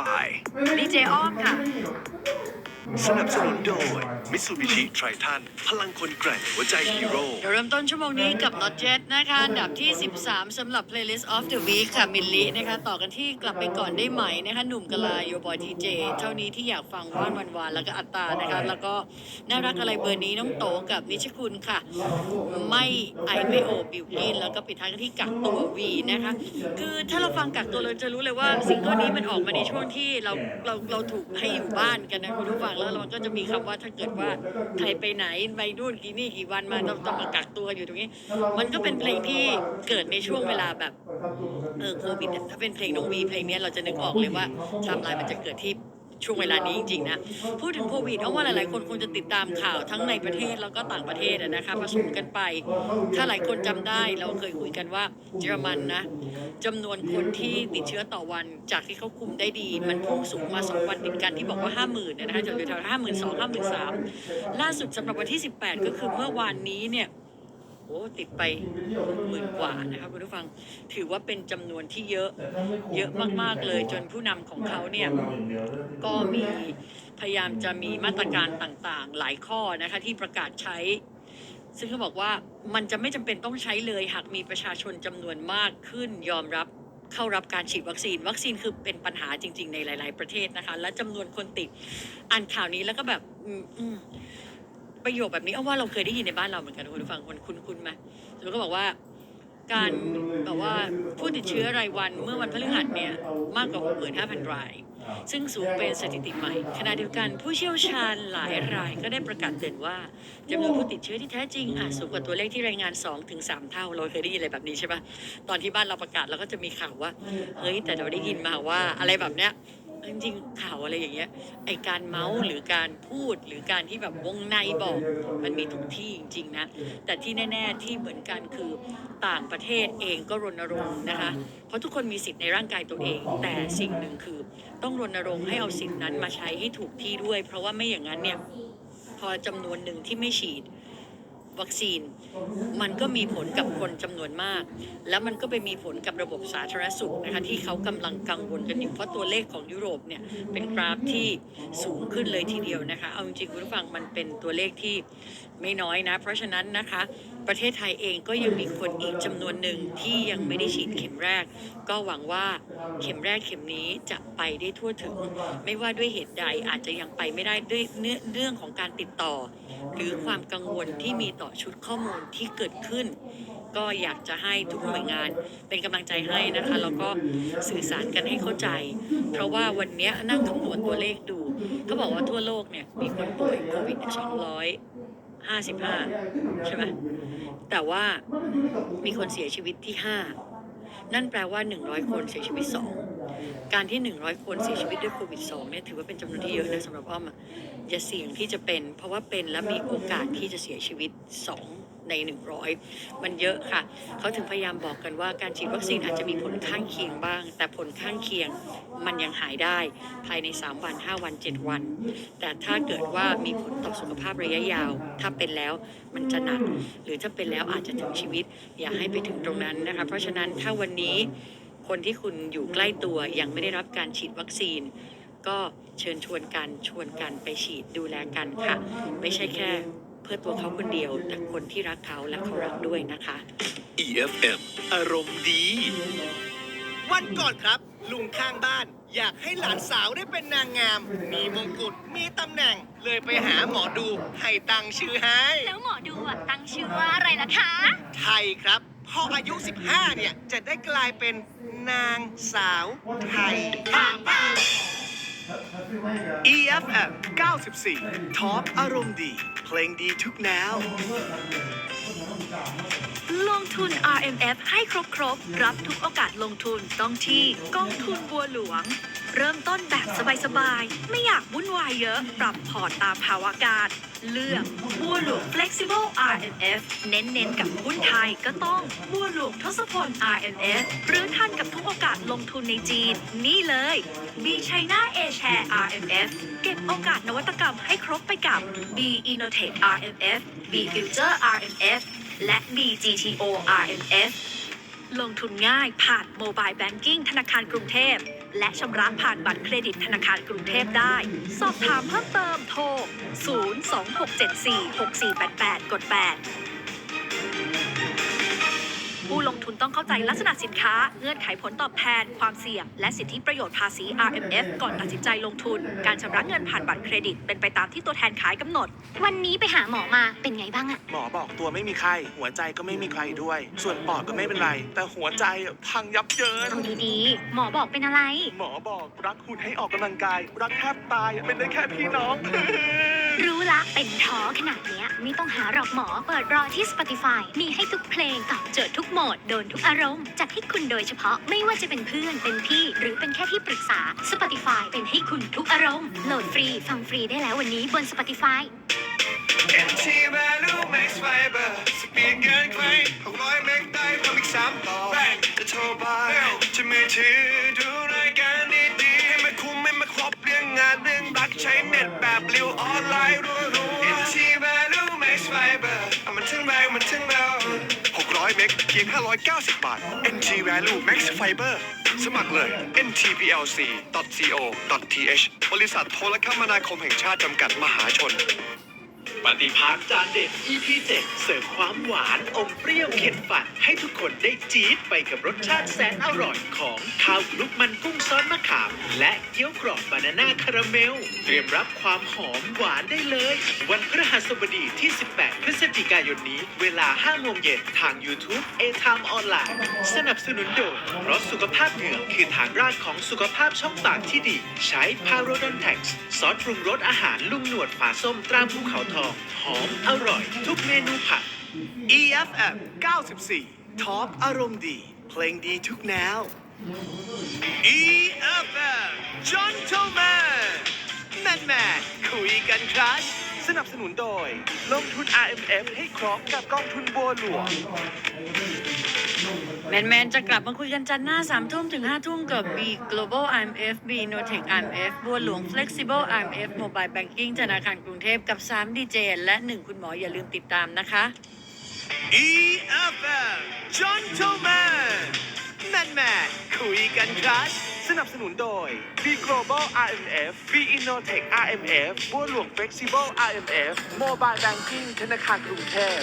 by ดีเจอ้อมค่ะ สนับสนุนโดย Mitsubishi Triton พลังคนแกร่งหัวใจฮีโร่ เดี๋ยวเริ่มต้นชั่วโมงนี้กับ Not Jet นะคะอันดับที่ 13สำหรับ Playlist of the Week ค่ะ มิลลินะคะ ต่อกันที่กลับไปก่อนได้ไหมนะคะ หนุ่มกะลาโยบอยทีเจ เท่านี้ที่อยากฟังว่านวันวานแล้วก็อัตตานะคะ แล้วก็น่ารักอะไรเบอร์นี้น้องโตกับนิชคุณค่ะ ไม่ไอไม่โอบิวกินแล้วก็ปิดท้ายกันที่กักตัววีนะคะ คือถ้าเราฟังกักตัวเราจะรู้เลยว่าซิงเกิลนี้มันออกมาในช่วงที่เราเราเราถูกให้อยู่บ้านกันนะคุณผู้ฟังแล้วมันก็จะมีคำว่าถ้าเกิดว่าใครไปไหนไปนู่นกี่นี่กี่วันมาต้องต้องมากักตัวอยู่ตรงนี้ มันก็เป็นเพลงที่เกิดในช่วงเวลาแบบเออโควิดถ้าเป็นเพลงน้องวีเพลงนี้เราจะนึกออกเลยว่าไทม์ไลน์มันจะเกิดที่ ช่วงเวลานี้จริงๆนะพูดถึงโควิดเพราว่าหลายๆคนคงจะติดตามข่าวทั้งในประเทศแล้วก็ต่างประเทศนะคะผสมกันไป ถ้าหลายคนจำได้เราเคยคุยกันว่าเยอรมันนะจำนวนคนที่ติดเชื้อต่อวันจากที่เขาคุมได้ดี มันพุ่งสูงมาสองวันติดกันที่บอกว่าห้าหมื่นนะคะจะอยู่แถวห้าหมื่นสองห้าหมื่นสามล่าสุดสำหรับวันที่ 18 ก็คือเมื่อวานนี้เนี่ย ติดไปหมื่นกว่านะครับคุณผู้ฟังถือว่าเป็นจำนวนที่เยอะเยอะมาก ๆ เลยจนผู้นำของเขาเนี่ยก็มีพยายามจะมีมาตรการต่างๆ หลายข้อนะคะที่ประกาศใช้ ซึ่งเขาบอกว่ามันจะไม่จำเป็นต้องใช้เลยหากมีประชาชนจำนวนมากขึ้นยอมรับเข้ารับการฉีดวัคซีน วัคซีนคือเป็นปัญหาจริง ๆ ในหลาย ๆ ประเทศนะคะ และจำนวนคนติดอ่านข่าวนี้แล้วก็แบบอืม ประโยคแบบนี้เอาว่าเราเคยได้ยินในบ้านเราเหมือนกันคุณผู้ฟังคนคุ้นๆไหมแล้วก็บอกว่า การแบบว่าผู้ติดเชื้อรายวันเมื่อวันพฤหัสเนี่ยมากกว่า 65,000 ราย ซึ่งสูงเป็นสถิติใหม่ ขณะเดียวกันผู้เชี่ยวชาญหลายรายก็ได้ประกาศเตือนว่าจำนวนผู้ติดเชื้อที่แท้จริงอาจสูงกว่าตัวเลขที่รายงาน 2-3 เท่า เราเคยได้ยินอะไรแบบนี้ใช่ปะตอนที่บ้านเราประกาศเราก็จะมีข่าวว่าเฮ้ยแต่เราได้ยินมาว่าอะไรแบบเนี้ย จริงๆข่าวอะไรอย่างเงี้ยไอการเมาส์หรือการพูดหรือการที่แบบวงในบอกมันมีทุกที่จริงๆนะแต่ที่แน่ ๆที่เหมือนกันคือต่างประเทศเองก็รณรงค์นะคะ เพราะทุกคนมีสิทธิ์ในร่างกายตัวเอง แต่สิ่งหนึ่งคือต้องรณรงค์ให้เอาสิทธินั้นมาใช้ให้ถูกที่ด้วย เพราะว่าไม่อย่างนั้นเนี่ยพอจำนวนหนึ่งที่ไม่ฉีด วัคซีน มันก็มีผลกับคนจำนวนมาก แล้วมันก็ไปมีผลกับระบบสาธารณสุขนะคะที่เขากำลังกังวลกันอยู่เพราะตัวเลขของยุโรปเนี่ยเป็นกราฟที่สูงขึ้นเลยทีเดียวนะคะ เอาจริงๆคุณผู้ฟังมันเป็นตัวเลขที่ไม่น้อยนะ เพราะฉะนั้นนะคะ ประเทศไทยเองก็ยังมีคนอีกจำนวนหนึ่งที่ยังไม่ได้ฉีดเข็มแรก ก็หวังว่าเข็มแรกเข็มนี้จะไปได้ทั่วถึง ไม่ว่าด้วยเหตุใดอาจจะยังไปไม่ได้ด้วยเรื่องของการติดต่อ หรือความกังวลที่มีต่อชุดข้อมูลที่เกิดขึ้น ก็อยากจะให้ทุกหน่วยงานเป็นกำลังใจให้นะคะแล้วก็สื่อสารกันให้เข้าใจ เพราะว่าวันนี้นั่งคำนวณตัวเลขดูเขาบอกว่าทั่วโลกเนี่ยมีคนป่วยโควิดสองร้อย ห้าสิบห้าใช่ไหมแต่ว่ามีคนเสียชีวิตที่ห้านั่นแปลว่าหนึ่งร้อยคนเสียชีวิตสองการที่หนึ่งร้อยคนเสียชีวิตด้วยโควิดสองเนี่ยถือว่าเป็นจำนวนที่เยอะนะสำหรับอ้อมอะอย่าเสี่ยงที่จะเป็น เพราะว่าเป็นแล้วมีโอกาสที่จะเสียชีวิตสอง ใน 100 มันเยอะค่ะ เขาถึงพยายามบอกกันว่าการฉีดวัคซีนอาจจะมีผลข้างเคียงบ้าง แต่ผลข้างเคียงมันยังหายได้ภายใน 3 วัน 5 วัน 7 วัน แต่ถ้าเกิดว่ามีผลต่อสุขภาพระยะยาว ถ้าเป็นแล้วมันจะหนัก หรือถ้าเป็นแล้วอาจจะถึงชีวิต อย่าให้ไปถึงตรงนั้นนะคะ เพราะฉะนั้นถ้าวันนี้คนที่คุณอยู่ใกล้ตัวยังไม่ได้รับการฉีดวัคซีน ก็เชิญชวนกันชวนกันไปฉีดดูแลกันค่ะ ไม่ใช่แค่ เพื่อตัวเขาคนเดียว แต่คนที่รักเขาและเขารักด้วยนะคะ EFM อารมณ์ดี วันก่อนครับ ลุงข้างบ้าน อยากให้หลานสาวได้เป็นนางงาม มีมงกุฎมีตำแหน่ง เลยไปหาหมอดูให้ตั้งชื่อให้ แล้วหมอดูอะตั้งชื่อว่าอะไรล่ะคะ ไทยครับ พออายุ 15 เนี่ย จะได้กลายเป็นนางสาวไทย EFM 94 Top อารมณ์ดี เพลงดีทุกแนว ลงทุน RMF ให้ครบครบ รับทุกโอกาสลงทุนต้องที่กองทุนบัวหลวง เริ่มต้นแบบสบายๆ ไม่อยากวุ่นวายเยอะ ปรับพอร์ตตามภาวะการ เลือกบัวหลวง Flexible RMF เน้นๆ กับหุ้นไทยก็ต้องบัวหลวงทศพล RMF หรือทันกับทุกโอกาสลงทุนในจีน นี่เลย B China A Share RMF เก็บโอกาสนวัตกรรมให้ครบไปกับ B Innotech RMF B Future RMF และ BGTO RMF ลงทุนง่ายผ่านโมบายแบงกิ้งธนาคารกรุงเทพ และชำระผ่านบัตรเครดิตธนาคารกรุงเทพได้ สอบถามเพิ่มเติมโทร 026746488 กด 8 ผู้ลงทุนต้องเข้าใจลักษณะสินค้า เงื่อนไขผลตอบแทน ความเสี่ยง และสิทธิประโยชน์ภาษี RMF ก่อนตัดสินใจลงทุน การชำระเงินผ่านบัตรเครดิต เป็นไปตามที่ตัวแทนขายกำหนด วันนี้ไปหาหมอมาเป็นไงบ้างอะหมอบอกตัวไม่มีไข้หัวใจก็ไม่มีใครด้วย ส่วนปอดก็ไม่เป็นไร แต่หัวใจอะพังยับเยินเอาดีๆ หมอบอกเป็นอะไร หมอบอกรักคุณให้ออกกำลังกาย รักแทบตายเป็นได้แค่พี่น้อง รู้ละเป็นท้อขนาดเนี้ยไม่ต้องหาหรอกหมอเปิดรอที่ Spotify มีให้ทุกเพลงตอบโจทย์ทุกโหมด โดนทุกอารมณ์ จัดให้คุณโดยเฉพาะไม่ว่าจะเป็นเพื่อนเป็นพี่ หรือเป็นแค่ที่ปรึกษา Spotify เป็นให้คุณทุกอารมณ์โหลดฟรีฟังฟรีได้แล้ววันนี้บน Spotify NT Value Max Fiber สปีดเกินใคร600เมกได้เพิ่มอีก3ต่อแบงจะโทรไปจะมือถือดูรายการดี ใช้เน็ตแบบเร็วออนไลน์รัวๆ NT Value Max Fiber เอามันถึงแรงมันถึงเรา600 เมกเพียง 590 บาท NT Value Max Fiber สมัครเลย ntplc.co.th บริษัทโทรคมนาคมแห่งชาติจำกัดมหาชน ปฏิภาคจานเด็ด EP 7เสิร์ฟความหวานอมเปรี้ยวเข็ดฝัน ให้ทุกคนได้จี๊ดไปกับรสชาติแสนอร่อยของข้าวคลุกมันกุ้งซอสมะขาม และเกี๊ยวกรอบบานาน่าคาราเมล เตรียมรับความหอมหวานได้เลย วันพฤหัสบดีที่ 18 พฤศจิกายนนี้ เวลา 5 โมงเย็นทาง YouTube a t i m e ออนไลน์สนับสนุนโดยเพราะสุขภาพเหงือกคือฐานรากของสุขภาพช่องปากที่ดี ใช้พาโรดอนแท็กซ์ซอสปรุงรสอาหารลุงหนวดฝาส้มตราภูเขาทองหอมอร่อย ทุกเมนูผัด EFM 94ท็อปอารมณ์ดี เพลงดีทุกแนว EFM Gentleman แมนแมนคุยกันครับสนับสนุนโดย ลงทุน RMF ให้ครอบกับกองทุนบัวหลวง นแมนจะกลับมาคุยกันจันทร์หน้า3ทุ่มถึง5ทุ่มกับ B Global IMF B Notech IMF บัวหลวง Flexible IMF Mobile Banking ธนาคารกรุงเทพกับ3ดีเจและ 1 คุณหมออย่าลืมติดตามนะคะ EFM Gentleman แมนแมนคุยกันครัชสนับสนุนโดย B Global RMF B Innotech RMF บัวหลวง Flexible RMF Mobile Banking ธนาคารกรุงเทพ